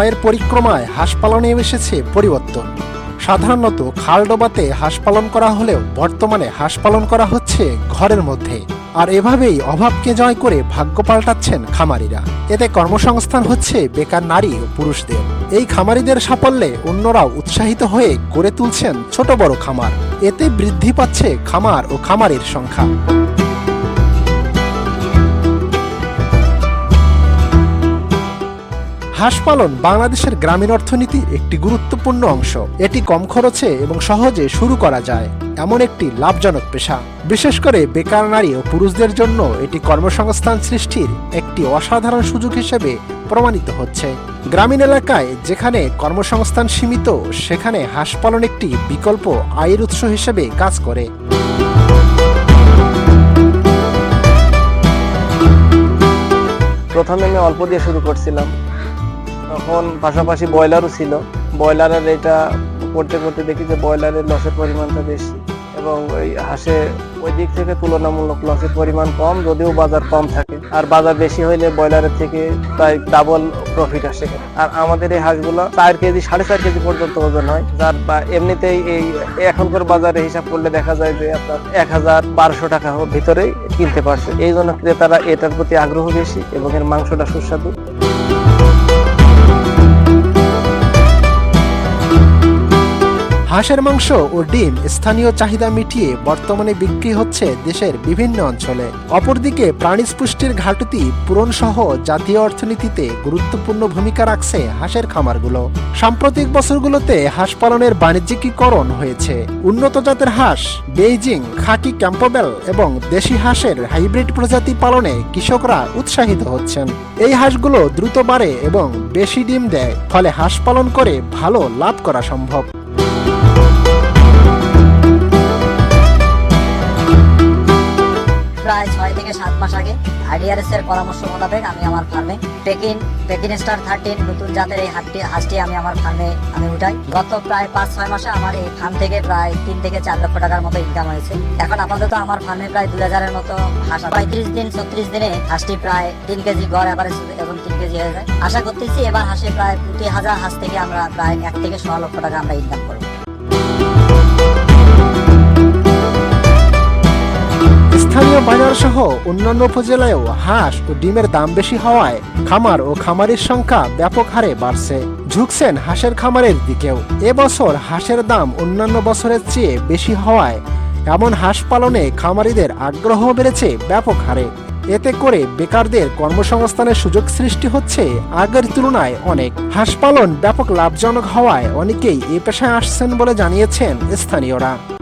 সময়ের পরিক্রমায় হাঁস পালনে এসেছে পরিবর্তন। সাধারণত খালডোবাতে হাঁস পালন করা হলেও বর্তমানে হাঁস পালন করা হচ্ছে ঘরের মধ্যে। আর এভাবেই অভাবকে জয় করে ভাগ্য পাল্টাচ্ছেন খামারিরা। এতে কর্মসংস্থান হচ্ছে বেকার নারী ও পুরুষদের। এই খামারিদের সাফল্যে অন্যরাও উৎসাহিত হয়ে গড়ে তুলছেন ছোট বড় খামার। এতে বৃদ্ধি পাচ্ছে খামার ও খামারের সংখ্যা। হাঁস পালন বাংলাদেশের গ্রামীণ অর্থনীতির একটি গুরুত্বপূর্ণ অংশ। এটি কম খরচে এবং সহজে শুরু করা যায়। এমন একটি লাভজনক পেশা। বিশেষ করে বেকার নারী ও পুরুষদের জন্য এটি কর্মসংস্থান সৃষ্টির একটি অসাধারণ সুযোগ হিসেবে প্রমাণিত হচ্ছে। গ্রামীণ এলাকায় যেখানে কর্মসংস্থান সীমিত, সেখানে হাঁস পালন একটি বিকল্প আয়ের উৎস হিসেবে কাজ করে। প্রথমে আমি অল্প দিয়ে শুরু করছিলাম। তখন পাশাপাশি ব্রয়লারও ছিল। ব্রয়লারের এটা করতে করতে দেখি যে ব্রয়লারের লসের পরিমাণটা বেশি এবং ওই হাঁসে ওই দিক থেকে তুলনামূলক লসের পরিমাণ কম, যদিও বাজার কম থাকে। আর বাজার বেশি হইলে ব্রয়লারের থেকে প্রায় ডাবল প্রফিট আসে। আর আমাদের এই হাঁসগুলো চার কেজি, সাড়ে চার কেজি পর্যন্ত ওজন হয়। যার এমনিতেই এই এখনকার বাজারে হিসাব করলে দেখা যায় যে আপনার এক হাজার বারোশো টাকা ভিতরেই কিনতে পারছে। এই জন্য ক্রেতারা এটার প্রতি আগ্রহ বেশি এবং এর মাংসটা সুস্বাদু। হাঁসের মাংস ও ডিম স্থানীয় চাহিদা মিটিয়ে বর্তমানে বিক্রি হচ্ছে দেশের বিভিন্ন অঞ্চলে। অপরদিকে প্রাণীজ পুষ্টির ঘাটতি পূরণ সহ জাতীয় অর্থনীতিতে গুরুত্বপূর্ণ ভূমিকা রাখছে হাঁসের খামারগুলো। সাম্প্রতিক বছরগুলোতে হাঁস পালনের বাণিজ্যিকীকরণ হয়েছে। উন্নত জাতের হাঁস, বেইজিং খাকি ক্যাম্পবেল এবং দেশি হাঁসের হাইব্রিড প্রজাতি পালনে কৃষকরা উৎসাহিত হচ্ছেন। এই হাঁসগুলো দ্রুত বাড়ে এবং বেশি ডিম দেয়, ফলে হাঁস পালন করে ভালো লাভ করা সম্ভব। আইডিআরএস এর পরামর্শ মোতাবেক আমি আমার ফার্মে পেকিন পেকিন স্টার থার্টিন নতুন জাতের এই হাটটি, হাঁসটি আমি আমার ফার্মে, আমি উঠাই। গত প্রায় পাঁচ, ছয় মাসে আমার এই ফার্ম থেকে প্রায় তিন থেকে চার লক্ষ টাকার মতো ইনকাম হয়েছে। এখন আপাতত আমার ফার্মে প্রায় দুই হাজারের মতো হাঁস পঁয়ত্রিশ দিন, ছত্রিশ দিনে হাঁসটি প্রায় তিন কেজি গড় এভারেজ এবং তিন কেজি হয়ে যায়। আশা করতেছি এবার হাঁসে প্রায় প্রতি হাজার হাঁস থেকে আমরা প্রায় এক থেকে ছ লক্ষ টাকা আমরা ইনকাম করব। সহ অন্যান্য উপজেলায়ও হাঁস ও ডিমের দাম বেশি হওয়ায় খামার ও খামারের সংখ্যা ব্যাপক হারে বাড়ছে। ঝুঁকছেন হাঁসের খামারের দিকেও। এবছর হাঁসের দাম অন্যান্য বছরের চেয়ে বেশি হওয়ায় এমন হাঁস পালনে খামারিদের আগ্রহ বেড়েছে ব্যাপক হারে। এতে করে বেকারদের কর্মসংস্থানের সুযোগ সৃষ্টি হচ্ছে আগের তুলনায় অনেক। হাঁস পালন ব্যাপক লাভজনক হওয়ায় অনেকেই এ পেশায় আসছেন বলে জানিয়েছেন স্থানীয়রা।